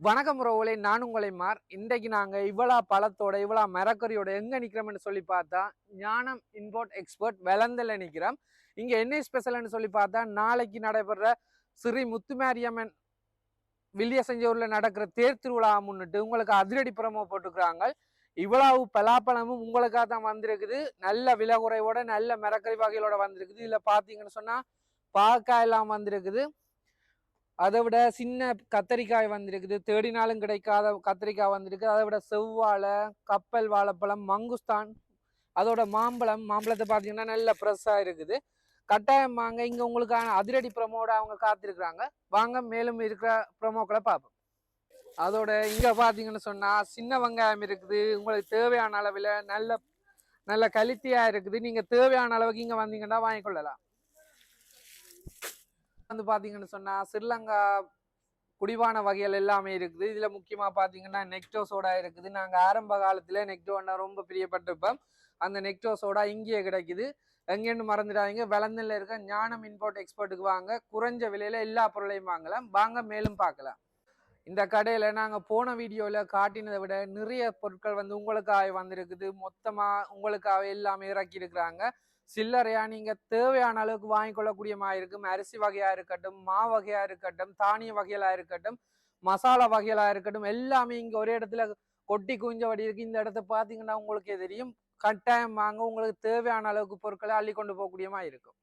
வணக்கம் உறவுகளே நான் உங்களை மார். இன்றைக்கு நாங்கள் இவ்வளோ பழத்தோட இவ்வளோ மரக்கறியோட எங்கே நிற்கிறோம்னு சொல்லி பார்த்தா ஞானம் இம்போர்ட் எக்ஸ்போர்ட் வெளந்தல நிற்கிறோம் இங்கே என்ன ஸ்பெஷல்னு சொல்லி பார்த்தா நாளைக்கு நடைபெற ஸ்ரீ முத்துமாரியம்மன் வில்லிய செஞ்சூரில் நடக்கிற தேர் திருவிழா முன்னிட்டு உங்களுக்கு அதிரடி பிரமோ போட்டுக்கிறாங்க. இவ்வளவு பலாப்பழமும் உங்களுக்காக தான் வந்திருக்குது. நல்ல விலை குறைவோட நல்ல மரக்கறி வகைகளோட வந்திருக்குது. இதில் பார்த்தீங்கன்னு சொன்னால் பாக்காய் எல்லாம் வந்திருக்குது. அதை விட சின்ன கத்தரிக்காய் வந்திருக்குது. தேடினாலும் கிடைக்காத கத்தரிக்காய் வந்திருக்கு. அதை விட செவ்வாழை கப்பல் வாழைப்பழம் மங்குஸ்தான் அதோட மாம்பழம் மாம்பழத்தை பார்த்தீங்கன்னா நல்ல ஃப்ரெஷ்ஷாக இருக்குது. கட்டாயம் வாங்க. இங்கே உங்களுக்கான அதிரடி ப்ரமோட அவங்க காத்திருக்கிறாங்க. வாங்க மேலும் இருக்கிற ப்ரமோக்களை பார்ப்போம். அதோட இங்கே பார்த்தீங்கன்னு சொன்னால் சின்ன வெங்காயம் இருக்குது. உங்களுக்கு தேவையான அளவில் நல்ல நல்ல கலித்தியாக இருக்குது. நீங்கள் தேவையான அளவுக்கு இங்கே வந்தீங்கன்னா வாங்கிக்கொள்ளலாம் வந்து பார்த்தீங்கன்னு சொன்னால் ஸ்ரீலங்கா குடிவான வகைகள் எல்லாமே இருக்குது. இதில் முக்கியமாக பார்த்தீங்கன்னா நெக்டோ சோடா இருக்குது. நாங்கள் ஆரம்ப காலத்தில் நெக்டோன்னா ரொம்ப பிரியப்பட்டிருப்போம். அந்த நெக்டோ சோடா இங்கேயே கிடைக்குது. எங்கேன்னு மறந்துடாதீங்க. விளந்தில் இருக்க ஞானம் இம்போர்ட் எக்ஸ்போர்ட்டுக்கு வாங்க. குறைஞ்ச விலையில் எல்லா பொருளையும் வாங்கலாம். வாங்க மேலும் பார்க்கலாம். இந்த கடையில் நாங்கள் போன வீடியோவில் காட்டினதை விட நிறைய பொருட்கள் வந்து உங்களுக்காக வந்திருக்குது. மொத்தமாக உங்களுக்காக எல்லாமே இறக்கி இருக்கிறாங்க. சில்லறையா நீங்க தேவையான அளவுக்கு வாங்கிக்கொள்ளக்கூடிய மாதிரி இருக்கும். அரிசி வகையா இருக்கட்டும் மா வகையா இருக்கட்டும் தானிய வகைகளா இருக்கட்டும் மசாலா வகைகளா இருக்கட்டும் எல்லாமே இங்க ஒரே இடத்துல கொட்டி குஞ்சபடி இருக்கு. இந்த இடத்த பாத்தீங்கன்னா உங்களுக்கே தெரியும். கட்டாயம் வாங்க உங்களுக்கு தேவையான அளவுக்கு பொருட்களை அள்ளி கொண்டு போகக்கூடியமா இருக்கும்.